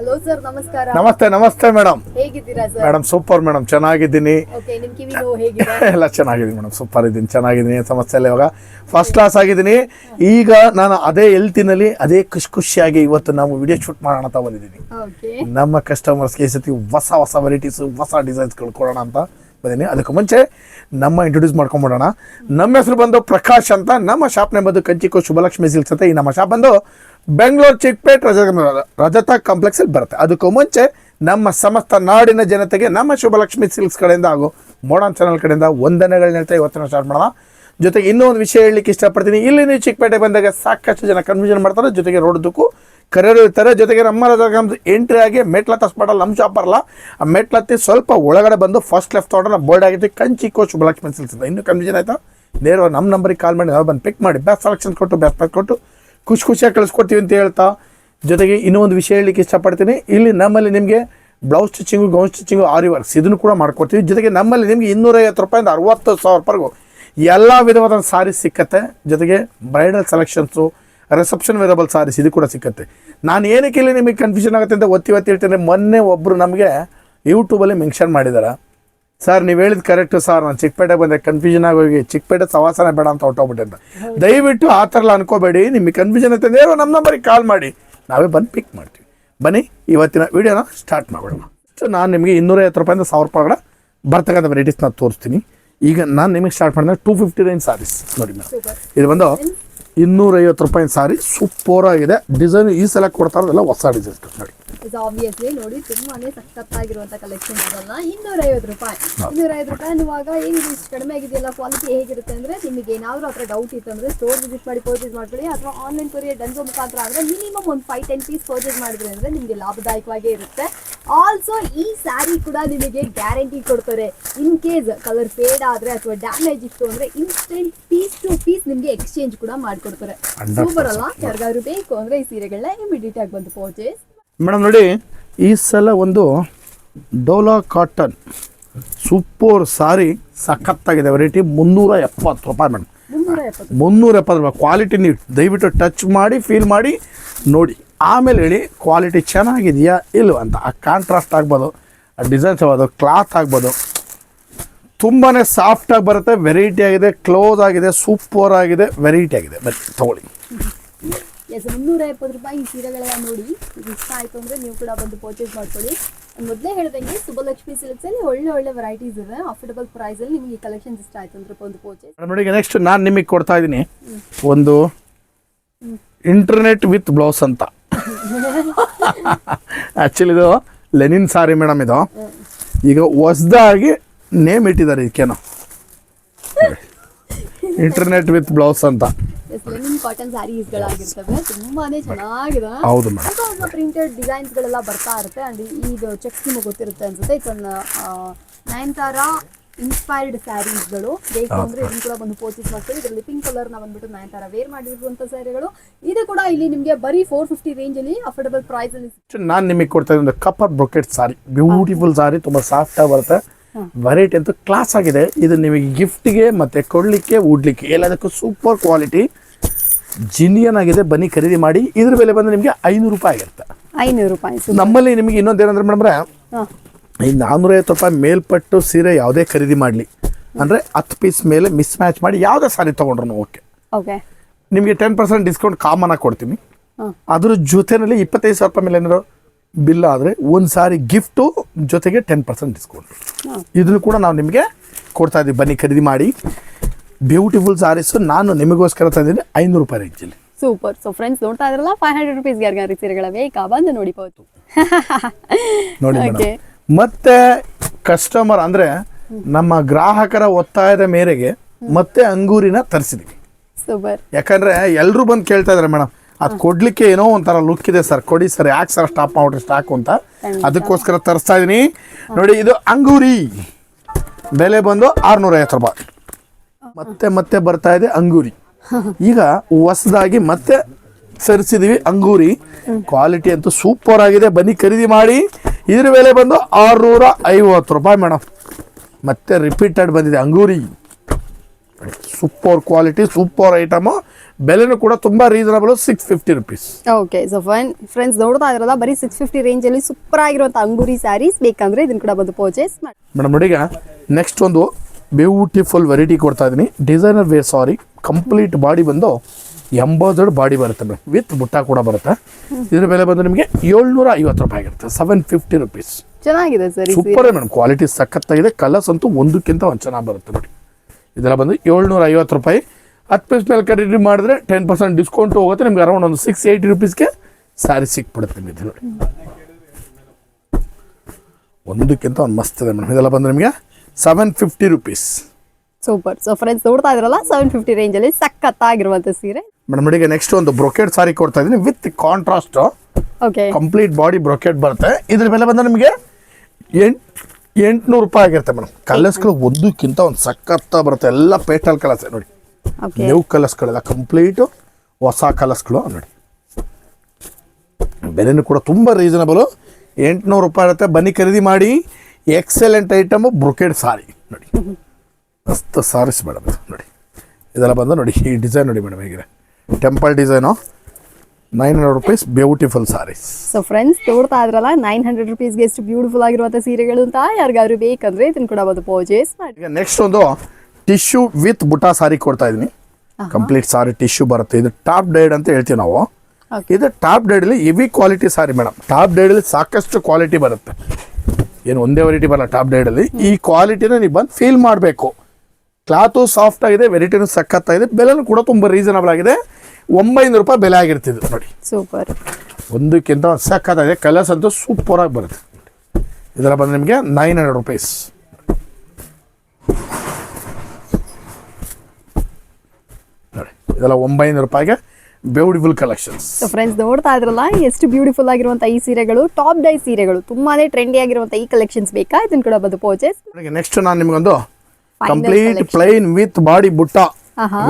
Hello sir ನಮಸ್ಕಾರ. ನಮಸ್ತೆ ನಮಸ್ತೆ ಮೇಡಮ್ ಹೇಗಿದ್ದೀರಾ ಸರ್ ಮೇಡಮ್ ಸೂಪರ್ ಮೇಡಮ್ ಚೆನ್ನಾಗಿದ್ದೀನಿ. ಓಕೆ ನಿಮ್ ಕಿವಿ ನೋವು ಹೇಗಿದೆ? ಎಲ್ಲ ಚೆನ್ನಾಗಿದ್ದೀನಿ ಮೇಡಮ್ ಸೂಪರ್ ಇದ್ದೀನಿ. ಚೆನ್ನಾಗಿದ್ದೀನಿ. ಏನ್ ಸಮಸ್ಯೆ ಇಲ್ಲ ಇವಾಗ? ಫಸ್ಟ್ ಕ್ಲಾಸ್ ಆಗಿದ್ದೀನಿ. ಈಗ ನಾನು ಅದೇ ಹೆಲ್ತಿನಲ್ಲಿ ಅದೇ ಖುಷಿ ಖುಷಿಯಾಗಿ ಇವತ್ತು ನಾವು ವಿಡಿಯೋ ಶೂಟ್ ಮಾಡೋಣ ಅಂತ ಬಂದಿದ್ದೀನಿ. ಓಕೆ ನಮ್ಮ ಕಸ್ಟಮರ್ಸ್ಗೆ ಈ ಸತಿ ಹೊಸ ಹೊಸ ವೆರೈಟೀಸ್ ಹೊಸ ಡಿಸೈನ್ಸ್ಗಳು ಕೊಡೋಣ ಅಂತ. ಬಂದೀನಿ. ಅದಕ್ಕೆ ಮುಂಚೆ ನಮ್ಮ ಇಂಟ್ರೊಡ್ಯೂಸ್ ಮಾಡ್ಕೊಂಬಿಡೋಣ. ನಮ್ಮ ಹೆಸರು ಬಂದು ಪ್ರಕಾಶ್ ಅಂತ. ನಮ್ಮ ಶಾಪ್ನೇ ಬಂದು ಕಂಚಿಕೋ ಶುಭಲಕ್ಷ್ಮಿ ಸಿಲ್ಕ್ಸ್ ಅಂತ ಈ ನಮ್ಮ ಶಾಪ್ ಬಂದು ಬೆಂಗಳೂರು ಚಿಕ್ಕಪೇಟ್ ರಜ ರಜತ ಕಾಂಪ್ಲೆಕ್ಸಲ್ಲಿ ಬರುತ್ತೆ. ಅದಕ್ಕೂ ಮುಂಚೆ ನಮ್ಮ ಸಮಸ್ತ ನಾಡಿನ ಜನತೆಗೆ ನಮ್ಮ ಶುಭಲಕ್ಷ್ಮಿ ಸಿಲ್ಕ್ಸ್ ಕಡೆಯಿಂದ ಹಾಗೂ ಮೋಡನ್ ಚಾನಲ್ ಕಡೆಯಿಂದ ವಂದನೆಗಳನ್ನ ಹೇಳ್ತಾ ಇವತ್ತಿನ ಸ್ಟಾರ್ಟ್ ಮಾಡೋಣ. ಜೊತೆಗೆ ಇನ್ನೂ ಒಂದು ವಿಷಯ ಹೇಳಲಿಕ್ಕೆ ಇಷ್ಟಪಡ್ತೀನಿ. ಇಲ್ಲಿ ನೀವು ಚಿಕ್ಕಪೇಟೆ ಬಂದಾಗ ಸಾಕಷ್ಟು ಜನ ಕನ್ಫ್ಯೂಷನ್ ಮಾಡ್ತಾರೆ. ಜೊತೆಗೆ ರೋಡ್ದಕ್ಕೂ ಕರೆಯೋರು ಇರ್ತಾರೆ. ಜೊತೆಗೆ ನಮ್ಮ ಎಂಟ್ರಿ ಆಗಿ ಮೆಟ್ಲ ಸ್ಪಾಟಲ್ಲಿ ನಮ್ಮ ಶಾಪ್ ಬರಲ್ಲ ಆ ಮೆಟ್ಲತ್ತಿ ಸ್ವಲ್ಪ ಒಳಗಡೆ ಬಂದು ಫಸ್ಟ್ ಲೆಫ್ಟ್ ತೊಗೊಂಡ್ರೆ ಬೋರ್ಡ್ ಆಗಿತ್ತು. ಕಂಚಿ ಕೋಚ್ ಶುಭಲಕ್ಷ್ಮಿ ಸಿಲ್ಕ್ಸ್ ಅಂತ ಇನ್ನೂ ಕನ್ಫ್ಯೂಷನ್ ಆಯಿತಾ? ನೇರವಾಗಿ ನಮ್ಮ ನಂಬರಿಗೆ ಕಾಲ್ ಮಾಡಿ, ನಾವು ಬಂದು ಪಿಕ್ ಮಾಡಿ. ಬೆಸ್ಟ್ ಸೆಲೆಕ್ಷನ್ ಕೊಟ್ಟು ಬೆಸ್ಟ್ ಪ್ರೈಸ್ ಕೊಟ್ಟು ಖುಷಿ ಖುಷಿಯಾಗಿ ಕಳಿಸ್ಕೊಡ್ತೀವಿ ಅಂತ ಹೇಳ್ತಾ. ಜೊತೆಗೆ ಇನ್ನೂ ಒಂದು ವಿಷಯ ಹೇಳಲಿಕ್ಕೆ ಇಷ್ಟಪಡ್ತೀನಿ. ಇಲ್ಲಿ ನಮ್ಮಲ್ಲಿ ನಿಮಗೆ blouse stitching gown stitching aari works ಇದನ್ನು ಕೂಡ ಮಾಡ್ಕೊಡ್ತೀವಿ. ಜೊತೆಗೆ ನಮ್ಮಲ್ಲಿ ನಿಮಗೆ ಇನ್ನೂರೈವತ್ತು ರೂಪಾಯಿಂದ ಅರವತ್ತು ಸಾವಿರ ರೂಪಾಯಿಗೂ ಎಲ್ಲ ವಿಧವಾದ ಸಾರಿ ಸಿಕ್ಕತ್ತೆ. ಜೊತೆಗೆ bridal selections reception wearable saris ಇದು ಕೂಡ ಸಿಕ್ಕತ್ತೆ. ನಾನು ಏನಕ್ಕೆ ಇಲ್ಲಿ ನಿಮಗೆ ಕನ್ಫ್ಯೂಷನ್ ಆಗುತ್ತೆ ಅಂತ ಒತ್ತಿ ಒತ್ತಿ ಹೇಳ್ತೇನೆ ಮೊನ್ನೆ ಒಬ್ಬರು ನಮಗೆ ಯೂಟ್ಯೂಬಲ್ಲಿ ಮೆನ್ಷನ್ ಮಾಡಿದ್ದಾರೆ ಸರ್ ನೀವು ಹೇಳಿದ ಕರೆಕ್ಟ್ ಸರ್ ನಾನು ಚಿಕ್ಕಪೇಟೆ ಬಂದೆ ಕನ್ಫ್ಯೂಷನ್ ಆಗೋಗಿ ಚಿಕ್ಕಪೇಟೆ ಸವಾಸನೆ ಬೇಡ ಅಂತ ಹೊಟ್ಟೋಗ್ಬಿಟ್ಟೆ ಅಂತ. ದಯವಿಟ್ಟು ಆ ಥರ ಎಲ್ಲ ಅನ್ಕೋಬೇಡಿ ನಿಮಗೆ ಕನ್ಫ್ಯೂಷನ್ ಐತೆ ನೇರ ನಮ್ಮ ನಂಬರಿಗೆ ಕಾಲ್ ಮಾಡಿ. ನಾವೇ ಬಂದು ಪಿಕ್ ಮಾಡ್ತೀವಿ. ಬನ್ನಿ ಇವತ್ತಿನ ವೀಡಿಯೋನ ಸ್ಟಾರ್ಟ್ ಮಾಡೋಣ ಸೊ ನಾನು ನಿಮಗೆ ಇನ್ನೂರೈವತ್ತು ರೂಪಾಯಿಂದ ಸಾವಿರ ರೂಪಾಯಿ ಬರ್ತಕ್ಕಂಥ ಬರ್ತಕ್ಕಂಥ ನಾನು ತೋರಿಸ್ತೀನಿ. ಈಗ ನಾನು ನಿಮಗೆ ಸ್ಟಾರ್ಟ್ ಮಾಡಿದ್ರೆ ಟೂ ಫಿಫ್ಟಿ ನೈನ್ ಸಾರೀಸ್ ನೋಡಿ ಮೇಡಮ್ ಇದು ಬಂದು ಇನ್ನೂರೈವತ್ತು ರೂಪಾಯಿ ಸಾರಿ ಸೂಪರ್ ಆಗಿದೆ ಡಿಸೈನ್ ಈ ಸಲ ಕೊಡ್ತಾರೋದೆಲ್ಲ ಹೊಸ ಡಿಸೈನ್ ನೋಡಿ. ಇದು ಆಬ್ವಿಯಸ್ಲಿ ನೋಡಿ ತುಂಬಾನೇ ಸಖತ್ತಾಗಿರುವಂತ ಕಲೆಕ್ಷನ್ ಇದಲ್ಲ. ಇನ್ನೂರೈವತ್ತು ರೂಪಾಯಿ. ಇನ್ನೂರೈವತ್ತು ರೂಪಾಯಿ ಅನ್ನುವಾಗ ಏನು ಇಷ್ಟು ಕಡಿಮೆ ಆಗಿದೆಯಲ್ಲ? ಕ್ವಾಲಿಟಿ ಹೇಗಿರುತ್ತೆ ಅಂದ್ರೆ ನಿಮಗೆ ಏನಾದ್ರೂ ಅದರ ಡೌಟ್ ಇತ್ತು ಅಂದ್ರೆ ಸ್ಟೋರ್ ವಿಸಿಟ್ ಮಾಡಿ ಪರ್ಚೇಸ್ ಮಾಡ್ಕೊಳ್ಳಿ. ಅಥವಾ ಆನ್ಲೈನ್ ಕೊರಿಯರ್ ಡನ್ಸೋ ಮುಖಾಂತರ ಆದ್ರೆ ಮಿನಿಮಮ್ ಒಂದು ಫೈವ್ ಟೆನ್ ಪೀಸ್ ಪರ್ಚೇಸ್ ಮಾಡಿದ್ರೆ ಅಂದ್ರೆ ನಿಮಗೆ ಲಾಭದಾಯಕವಾಗೇ ಇರುತ್ತೆ. ಆಲ್ಸೋ ಈ ಸ್ಯಾರಿ ಕೂಡ ನಿಮಗೆ ಗ್ಯಾರಂಟಿ ಕೊಡ್ತಾರೆ. ಇನ್ ಕೇಸ್ ಕಲರ್ ಫೇಡ್ ಆದ್ರೆ ಅಥವಾ ಡ್ಯಾಮೇಜ್ ಇತ್ತು ಅಂದ್ರೆ ಇನ್ಸ್ಟೆಂಟ್ ಪೀಸ್ ಟು ಪೀಸ್ ನಿಮಗೆ ಎಕ್ಸ್ಚೇಂಜ್ ಕೂಡ ಮಾಡ್ಕೊಡ್ತಾರೆ. 100% ಸೂಪರ್ ಅಲ್ಲ ಯಾರಿಗಾದ್ರು ಬೇಕು ಅಂದ್ರೆ ಈ ಸೀರೆಗಳನ್ನ ಇಮಿಡಿಯೇಟ್ ಆಗಿ ಬಂದು ಪರ್ಚೇಸ್ ಮೇಡಮ್ ನೋಡಿ ಈ ಸಲ ಒಂದು ಡೋಲಾ ಕಾಟನ್ ಸೂಪರ್ ಸಾರಿ ಸಖತ್ತಾಗಿದೆ. ವೆರೈಟಿ ಮುನ್ನೂರ ಎಪ್ಪತ್ತು ರೂಪಾಯಿ ಮೇಡಮ್. ಮುನ್ನೂರ ಎಪ್ಪತ್ತು. ರೂಪಾಯಿ. ಕ್ವಾಲಿಟಿ ನೀವು ದಯವಿಟ್ಟು ಟಚ್ ಮಾಡಿ ಫೀಲ್ ಮಾಡಿ ನೋಡಿ. ಆಮೇಲೆ ಹೇಳಿ ಕ್ವಾಲಿಟಿ ಚೆನ್ನಾಗಿದೆಯಾ ಇಲ್ವ ಅಂತ. ಆ ಕಾಂಟ್ರಾಸ್ಟ್ ಆಗ್ಬೋದು ಆ ಡಿಸೈನ್ಸ್ ಆಗ್ಬೋದು ಕ್ಲಾತ್ ಆಗ್ಬೋದು. ತುಂಬಾ ಸಾಫ್ಟಾಗಿ ಬರುತ್ತೆ ವೆರೈಟಿ ಆಗಿದೆ ಕ್ಲೋಸ್ ಆಗಿದೆ ಸೂಪರ್ ಆಗಿದೆ ವೆರೈಟಿ ಆಗಿದೆ. ಬನ್ನಿ ತೊಗೊಳ್ಳಿ. ಎಸ್ ಮುನ್ನೂರ ಎಪ್ಪತ್ತು ರೂಪಾಯಿ ಈ ಸೀರೆಗಳೆಲ್ಲ ನೋಡಿ. ಇದು ಇಷ್ಟ ಆಯ್ತು ಅಂದ್ರೆ ನೀವು ಕೂಡ ಬಂದು ಪರ್ಚೇಸ್ ಮಾಡ್ಕೊಳ್ಳಿ. ಮೊದಲೇ ಹೇಳ್ದಂಗೆ ಸುಬ್ಬಲಕ್ಷ್ಮಿ ಸಿಲ್ಕ್ಸಲ್ಲಿ ಒಳ್ಳೆ ಒಳ್ಳೆ ವೆರೈಟೀಸ್ ಇದೆ ಅಫೋರ್ಡಬಲ್ ಪ್ರೈಸ್ ಅಲ್ಲಿ ನಿಮಗೆ ಕಲೆಕ್ಷನ್ ಇಷ್ಟ ಆಯ್ತು ಅಂದ್ರೆ ಒಂದು ಪರ್ಚೇಸ್ ನೋಡಿ ನೆಕ್ಸ್ಟ್ ನಾನು ನಿಮಗೆ ಕೊಡ್ತಾ ಇದ್ದೀನಿ. ಒಂದು ಇಂಟರ್ನೆಟ್ ವಿತ್ ಬ್ಲೌಸ್ ಅಂತ. ಆ್ಯಕ್ಚುಲಿ ಇದು ಲೆನಿನ್ ಸಾರಿ ಮೇಡಮ್ ಇದು. ಈಗ ಹೊಸ್ದಾಗಿ ನೇಮ್ ಇಟ್ಟಿದ್ದಾರೆ ಇದಕ್ಕೇನೋ. ಇಂಟರ್ನೆಟ್ ವಿತ್ ಬ್ಲೌಸ್ ಅಂತ. ಲೆನಿನ್ ಕಾಟನ್ ಸ್ಯಾರೀಸ್ಗಳಾಗಿರ್ತವೆ ತುಂಬಾನೇ ಚೆನ್ನಾಗಿದೆ ಹೌದು ಹೊಸ ಪ್ರಿಂಟೆಡ್ ಡಿಸೈನ್ಸ್ ಗಳೆಲ್ಲ ಬರ್ತಾ ಇರುತ್ತೆ. ಅಂಡ್ ಇದು ಚೆಕ್ಸ್ ನಿಮಗೆ ಗೊತ್ತಿರುತ್ತೆ ಅನ್ಸುತ್ತೆ. ಇಟ್ಸ್ ನಯನ್ತಾರ ಇನ್ಸ್ಪೈರ್ಡ್ ಸ್ಯಾರೀಸ್ಗಳು ಬೇಕು ಅಂದ್ರೆ ಇದನ್ನು ಕೂಡ ಬಂದು ಪರ್ಚೇಸ್ ಮಾಡ್ತೀವಿ. ಇದರಲ್ಲಿ ಪಿಂಕ್ ಕಲರ್ನ ಬಂದ್ಬಿಟ್ಟು ನಯನ್ತಾರ ವೇರ್ ಮಾಡಿರುವಂತ ಸ್ಯಾರಿಗಳು ಇದು ಕೂಡ ಇಲ್ಲಿ ನಿಮಗೆ ಬರೀ ಫೋರ್ ಫಿಫ್ಟಿ ರೇಂಜ್ ಅಲ್ಲಿ ಅಫೋರ್ಡಬಲ್ ಪ್ರೈಸ್ ಅಲ್ಲಿ ನಾನು ನಿಮಗೆ ಕೊಡ್ತಾ ಇದ್ದೀನಿ ಕಪರ್ ಬ್ರೊಕೆಟ್ ಸಾರಿ ಬ್ಯೂಟಿಫುಲ್ ಸಾರಿ ತುಂಬಾ ಸಾಫ್ಟ್ ಆಗಿ ಬರುತ್ತೆ. ವೆರೈಟಿ ಅಂತೂ ಕ್ಲಾಸ್ ಆಗಿದೆ. ಇದು ನಿಮಗೆ ಗಿಫ್ಟ್ಗೆ ಮತ್ತೆ ಕೊಡ್ಲಿಕ್ಕೆ ಉಡ್ಲಿಕ್ಕೆ ಎಲ್ಲದಕ್ಕೂ ಸೂಪರ್ ಕ್ವಾಲಿಟಿ ಜಿನಿಯನ್ ಆಗಿದೆ ಬನ್ನಿ ಖರೀದಿ ಮಾಡಿ. ಇದ್ರ ಬೆಲೆ ಬಂದ್ರೆ ನಿಮಗೆ ಐನೂರು ರೂಪಾಯಿ ಆಗಿರುತ್ತೆ ಐನೂರು ರೂಪಾಯಿ ನಮ್ಮಲ್ಲಿ ನಿಮಗೆ ಇನ್ನೊಂದು ಏನಂದ್ರೆ ಮೇಡಮ್ರೆ ಈ ನಾನ್ನೂರೈವತ್ತು ರೂಪಾಯಿ ಮೇಲ್ಪಟ್ಟು ಸೀರೆ ಯಾವುದೇ ಖರೀದಿ ಮಾಡಲಿ. ಅಂದರೆ ಹತ್ತು ಪೀಸ್ ಮೇಲೆ ಮಿಸ್ ಮ್ಯಾಚ್ ಮಾಡಿ ಯಾವುದೇ ಸಾರಿ ತೊಗೊಂಡ್ರು ಓಕೆ. ಓಕೆ ನಿಮಗೆ ಟೆನ್ ಪರ್ಸೆಂಟ್ ಡಿಸ್ಕೌಂಟ್ ಕಾಮನ್ ಆಗಿ ಕೊಡ್ತೀನಿ. ಅದ್ರ ಜೊತೆನಲ್ಲಿ ಇಪ್ಪತ್ತೈದು ಸಾವಿರ ರೂಪಾಯಿ ಮೇಲೆ ಏನಾದ್ರು ಬಿಲ್ ಆದರೆ ಒಂದು ಸಾರಿ ಗಿಫ್ಟು ಜೊತೆಗೆ ಟೆನ್ ಪರ್ಸೆಂಟ್ ಡಿಸ್ಕೌಂಟ್ ಇದನ್ನು ಕೂಡ ನಾವು ನಿಮಗೆ ಕೊಡ್ತಾ ಇದ್ದೀವಿ ಬನ್ನಿ ಖರೀದಿ ಮಾಡಿ. ಬ್ಯೂಟಿಫುಲ್ ಸಾರೀಸ್ ನಾನು ನಿಮಗೋಸ್ಕರ ತಂದಿದ್ದೀನಿ ಐನೂರು ರೂಪಾಯಿ ರೇಂಜಲ್ಲಿ ಸೂಪರ್ ಸೊ ಫ್ರೆಂಡ್ಸ್ ನೋಡ್ತಾ ಇದ್ರಲ್ಲ ಫೈವ್ ಹಂಡ್ರೆಡ್ ರುಪೀಸ್ ಯಾರಿಗಾರಿ ಸೀರೆಗಳ ಬೇಕಾ? ಬಂದು ನೋಡಿ ಪೌತು. ನೋಡಿ. ಮೇಡಮ್. ಮತ್ತೆ ಕಸ್ಟಮರ್ ಅಂದ್ರೆ ನಮ್ಮ ಗ್ರಾಹಕರ ಒತ್ತಾಯದ ಮೇರೆಗೆ ಮತ್ತೆ ಅಂಗೂರಿನ ತರಿಸಿದ್ವಿ. ಸೂಪರ್ ಯಾಕಂದ್ರೆ ಎಲ್ಲರೂ ಬಂದು ಕೇಳ್ತಾ ಇದಾರೆ ಮೇಡಮ್ ಅದು ಕೊಡ್ಲಿಕ್ಕೆ ಏನೋ ಒಂಥರ ಲುಕ್ ಇದೆ ಸರ್ ಕೊಡಿ ಸರ್ ಯಾಕೆ ಸರ್ ಸ್ಟಾಪ್ ಮಾಡ್ರಿ ಸ್ಟಾಕ್ ಅಂತ? ಅದಕ್ಕೋಸ್ಕರ ತರಿಸ್ತಾ ಇದೀನಿ. ನೋಡಿ ಇದು ಅಂಗೂರಿ. ಬೆಲೆ ಬಂದು ಆರ್ನೂರ ಐವತ್ತು ರೂಪಾಯಿ. ಮತ್ತೆ ಮತ್ತೆ ಬರ್ತಾ ಇದೆ ಅಂಗೂರಿ. ಈಗ ಹೊಸದಾಗಿ ಮತ್ತೆ ಸರಿಸಿದೀವಿ ಅಂಗೂರಿ. ಕ್ವಾಲಿಟಿ ಅಂತೂ ಸೂಪರ್ ಆಗಿದೆ. ಬನ್ನಿ ಖರೀದಿ ಮಾಡಿ. ಇದ್ರ ಬೆಲೆ ಬಂದು ಆರುನೂರ ಐವತ್ತು ರೂಪಾಯಿ ಮೇಡಮ್ ಮತ್ತೆ ರಿಪೀಟೆಡ್ ಬಂದಿದೆ Angoori. Super quality super item ಬೆಲೆನೂ ಕೂಡ ತುಂಬಾ reasonable six fifty rupees okay so fine friends ನೋಡ್ತಾ ಇದ್ರಲ್ಲ ಬರೀ ಸಿಕ್ಸ್ ಫಿಫ್ಟಿ ರೇಂಜಲ್ಲಿ ಸೂಪರ್ ಆಗಿರುವಂತ ಅಂಗೂರಿ ಸ್ಯಾರೀಸ್ ಬೇಕಂದ್ರೆ ಇದನ್ನ ಕೂಡ ಬಂದು ಪರ್ಚೇಸ್ ಮಾಡಿ. ಮೇಡಮ್ ನೋಡಿ ನೆಕ್ಸ್ಟ್ ಒಂದು ಬ್ಯೂಟಿಫುಲ್ ವೆರೈಟಿ ಕೊಡ್ತಾ ಇದ್ದೀನಿ. Designer wear sari complete body ಬಂದು ಎಂಬತ್ತು ಬಾಡಿ ಬರುತ್ತೆ ಮೇಡಮ್ ವಿತ್ ಬುಟ್ಟ ಕೂಡ ಬರುತ್ತೆ. ಇದ್ರ ಬೆಲೆ ಬಂದು ನಿಮಗೆ ಏಳ್ನೂರ ಐವತ್ತು ರೂಪಾಯಿ ಆಗಿರುತ್ತೆ. ಸೆವೆನ್ ಫಿಫ್ಟಿ ರುಪೀಸ್ ಚೆನ್ನಾಗಿದೆ ಸರ್ ಸೂಪರ್ ಮೇಡಮ್ ಕ್ವಾಲಿಟಿ ಸಖತ್ತಾಗಿದೆ. ಕಲರ್ಸ್ ಅಂತೂ ಒಂದಕ್ಕಿಂತ ಒಂದು ಚೆನ್ನಾಗಿ ಬರುತ್ತೆ ನೋಡಿ. ಇದೆಲ್ಲ ಬಂದು ಏಳ್ನೂರ ಐವತ್ತು ರೂಪಾಯಿ. ಹತ್ತು ಪೀಸ್ ಮೇಲೆ ಖರೀದಿ ಮಾಡಿದ್ರೆ ಟೆನ್ ಪರ್ಸೆಂಟ್ ಡಿಸ್ಕೌಂಟ್ ಹೋಗುತ್ತೆ. ನಿಮ್ಗೆ ಅರೌಂಡ್ ಒಂದು ಸಿಕ್ಸ್ ಏಯ್ಟಿ ರುಪೀಸ್ಗೆ ಸ್ಯಾರಿ ಸಿಕ್ಬಿಡುತ್ತೆ ನಿಮಗೆ ಇದು ನೋಡಿ. ಒಂದಕ್ಕಿಂತ ಒಂದು ಮಸ್ತ್ ಇದೆ ಮೇಡಮ್ ಇದೆಲ್ಲ ಬಂದು ನಿಮಗೆ seven fifty rupees super so friends ನೋಡ್ತಾ ಇದ್ರಲ್ಲ ಸೆವೆನ್ ಫಿಫ್ಟಿ ರೇಂಜಲ್ಲಿ ಸಖತ್ತಾಗಿರುವಂಥ ಸೀರೆ. ಮೇಡಮ್ ಈಗ ನೆಕ್ಸ್ಟ್ ಒಂದು ಬ್ರೊಕೆಟ್ ಸಾರಿ ಕೊಡ್ತಾ ಇದೀನಿ with contrast okay complete body brocade ಬರುತ್ತೆ. ಇದ್ರ ಬೆಲೆ ಬಂದ ನಿಮಗೆ ಎಂಟು ಎಂಟುನೂರು ರೂಪಾಯಿ ಆಗಿರುತ್ತೆ ಮೇಡಮ್. ಕಲರ್ಸ್ಗಳು ಒಂದಕ್ಕಿಂತ ಒಂದು ಸಖತ್ತ ಬರುತ್ತೆ. ಎಲ್ಲ ಪೇಟಲ್ ಕಲರ್ಸ್ ನೋಡಿ. ಓಕೆ ನ್ಯೂ ಕಲರ್ಸ್ಗಳೆಲ್ಲ ಕಂಪ್ಲೀಟು ಹೊಸ ಕಲರ್ಸ್ಗಳು ನೋಡಿ. ಬೆಲೆನೂ ಕೂಡ ತುಂಬ ರೀಸನಬಲು ಎಂಟುನೂರು ರೂಪಾಯಿ ಇರುತ್ತೆ ಬನ್ನಿ ಖರೀದಿ ಮಾಡಿ. ಎಕ್ಸಲೆಂಟ್ ಐಟಮು ಬ್ರೊಕೆಡ್ ಸಾರಿ ನೋಡಿ. ಮಸ್ತ್ ಸಾರೀಸ್ ಮೇಡಮ್ ಇದು ನೋಡಿ. ಇದೆಲ್ಲ ಬಂದು ನೋಡಿ ಈ ಡಿಸೈನ್ ನೋಡಿ ಮೇಡಮ್ ಹೇಗಿದೆ. Temple design nine hundred rupees beautiful saris so friends ತೋರ್ತಾ ಇದ್ರಲ್ಲ ನೈನ್ ಹಂಡ್ರೆಡ್ ರುಪೀಸ್ಗೆ ಎಷ್ಟು ಬ್ಯೂಟಿಫುಲ್ ಆಗಿರುವಂಥ ಸೀರೆಗಳು ಅಂತ ಯಾರಿಗಾದ್ರು ಬೇಕಂದ್ರೆ ಇದನ್ನು ಕೂಡ ಬಂದು ಪರ್ಚೇಸ್ ಮಾಡಿ. ಈಗ ನೆಕ್ಸ್ಟ್ ಒಂದು ಟಿಶ್ಯೂ ವಿತ್ ಬುಟಾ ಸಾರಿ ಕೊಡ್ತಾ ಇದ್ದೀನಿ ಕಂಪ್ಲೀಟ್ ಸಾರಿ ಟಿಶ್ಯೂ ಬರುತ್ತೆ. ಇದು ಟಾಪ್ ಡೈಡ್ ಅಂತ ಹೇಳ್ತೀವಿ ನಾವು. ಇದು top ಡೈಡಲ್ಲಿ heavy quality sari madam. Top ಡೈಡಲ್ಲಿ ಸಾಕಷ್ಟು ಕ್ವಾಲಿಟಿ ಬರುತ್ತೆ. ಏನು ಒಂದೇ ವೆರೈಟಿ ಬರಲ್ಲ ಟಾಪ್ ಡೈಡಲ್ಲಿ ಈ ಕ್ವಾಲಿಟಿನ ನೀವು ಬಂದು ಫೀಲ್ ಮಾಡಬೇಕು. ಕ್ಲಾತು ಸಾಫ್ಟ್ ಆಗಿದೆ ವೆರೈಟಿನೂ ಸಖತ್ತಾಗಿದೆ ಬೆಲೆನೂ ಕೂಡ ತುಂಬ ರೀಸನಬಲ್ ಆಗಿದೆ. ಒಂಬೈನೂರು ರೂಪಾಯಿ ಬೆಲೆ ಆಗಿರ್ತಿದ್ರು ನೋಡಿ. ಸೂಪರ್ ಒಂದಕ್ಕಿಂತ ಸಕ್ಕತ್ತಾಗಿದೆ ಸಖತ್ತಾಗಿದೆ ಕಲರ್ಸ್ ಅಂತೂ ಸೂಪರಾಗಿ ಬರುತ್ತೆ. ಇದರ ಬಂದು ನಿಮಗೆ ನೈನ್ ಹಂಡ್ರೆಡ್ ರುಪೀಸ್ ನೋಡಿ ಇದೆಲ್ಲ ಒಂಬೈನೂರು ರೂಪಾಯಿಗೆ ಬ್ಯೂಟಿಫುಲ್ ಕಲೆಕ್ಷನ್ ಸೊ ಫ್ರೆಂಡ್ಸ್ ನೋಡ್ತಾ ಇದ್ರಲ್ಲ ಎಷ್ಟು ಬ್ಯೂಟಿಫುಲ್ ಆಗಿರುವಂತಹ ಈ ಸೀರೆಗಳು ಟಾಪ್ ಡೈ ಸೀರೆಗಳು ತುಂಬಾನೇ ಟ್ರೆಂಡಿ ಆಗಿರುವಂಥ ಈ ಕಲೆಕ್ಷನ್ಸ್ ಬೇಕಾ? ಇದನ್ನ ಕೂಡ ಬಂದು ಪರ್ಚೇಸ್ ನೆಕ್ಸ್ಟ್ ನಾನು ನಿಮಗೊಂದು complete. Plain with body butta.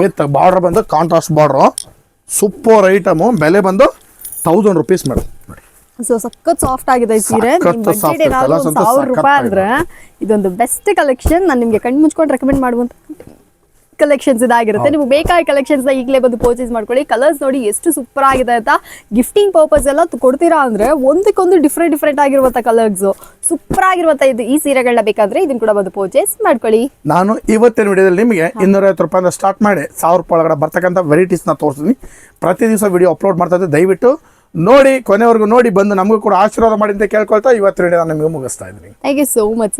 With border ಬಂದು ಕಾಂಟ್ರಾಸ್ಟ್ ಬಾರ್ಡರ್ ಸೂಪರ್ ಐಟಮ್ ಬೆಲೆ ಬಂದು ತೌಸಂಡ್ ರುಪೀಸ್ ಮೇಡಮ್ ನೋಡಿ ಸೊ ಸಖತ್ ಸಾಫ್ಟ್ ಆಗಿದೆ ಈ ಸೀರೆ. ಬಜೆಟ್ ಏನಾದ್ರು ಸಾವಿರ ರೂಪಾಯಿ ಅಂದ್ರೆ ಇದೊಂದು ಬೆಸ್ಟ್ ಕಲೆಕ್ಷನ್ ನಾನು ನಿಮಗೆ ಕಣ್ಣು ಮುಚ್ಕೊಂಡು ರೆಕಮೆಂಡ್ ಮಾಡುವಂತ ಕಲೆಕ್ಷನ್ಸ್ ಇದಾಗಿರುತ್ತೆ. ನಿಮ್ಗೆ ಬೇಕಾದ ಕಲೆಕ್ಷನ್ಸ್ ಈಗಲೇ ಬಂದು ಪರ್ಚೇಸ್ ಮಾಡ್ಕೊಳ್ಳಿ. ಕಲರ್ಸ್ ನೋಡಿ ಎಷ್ಟು ಸೂಪರ್ ಆಗಿದೆ ಅಂತ ಗಿಫ್ಟಿಂಗ್ ಪರ್ಪಸ್ ಎಲ್ಲ ಕೊಡ್ತೀರಾ ಅಂದ್ರೆ ಒಂದಕ್ಕೊಂದು ಡಿಫ್ರೆಂಟ್ ಡಿಫ್ರೆಂಟ್ ಆಗಿರುವಂತ ಕಲರ್ಸ್ ಸೂಪರ್ ಆಗಿರುವಂತ ಇದು ಈ ಸೀರೆಗಳನ್ನ ಬೇಕಾದ್ರೆ ಇದನ್ನ ಕೂಡ ಬಂದು ಪರ್ಚೇಸ್ ಮಾಡ್ಕೊಳ್ಳಿ. ನಾನು ಇವತ್ತಿನ ವಿಡಿಯೋದಲ್ಲಿ ನಿಮಗೆ ಇನ್ನೂರೈವತ್ತು ರೂಪಾಯಿಂದ ಸ್ಟಾರ್ಟ್ ಮಾಡಿ ಸಾವಿರ ರೂಪಾಯಿ ಒಳಗಡೆ ವೆರೈಟೀಸ್ ವೆರೈಟೀಸ್ನ ತೋರಿಸ್ತೀನಿ. ಪ್ರತಿ ದಿವಸ ವಿಡಿಯೋ ಅಪ್ಲೋಡ್ ಮಾಡ್ತಾ ಇದ್ದೆ ದಯವಿಟ್ಟು ನೋಡಿ ಕೊನೆವರೆಗೂ ನೋಡಿ ಬಂದು ನಮಗೂ ಕೂಡ ಆಶೀರ್ವಾದ ಮಾಡಿ ಅಂತ ಕೇಳ್ಕೊಳ್ತಾ ಇವತ್ತಿನ ವಿಡಿಯೋ ನಾನು ನಿಮಗೆ ಮುಗಿಸ್ತಾ ಇದ್ದೀನಿ. Thank you so much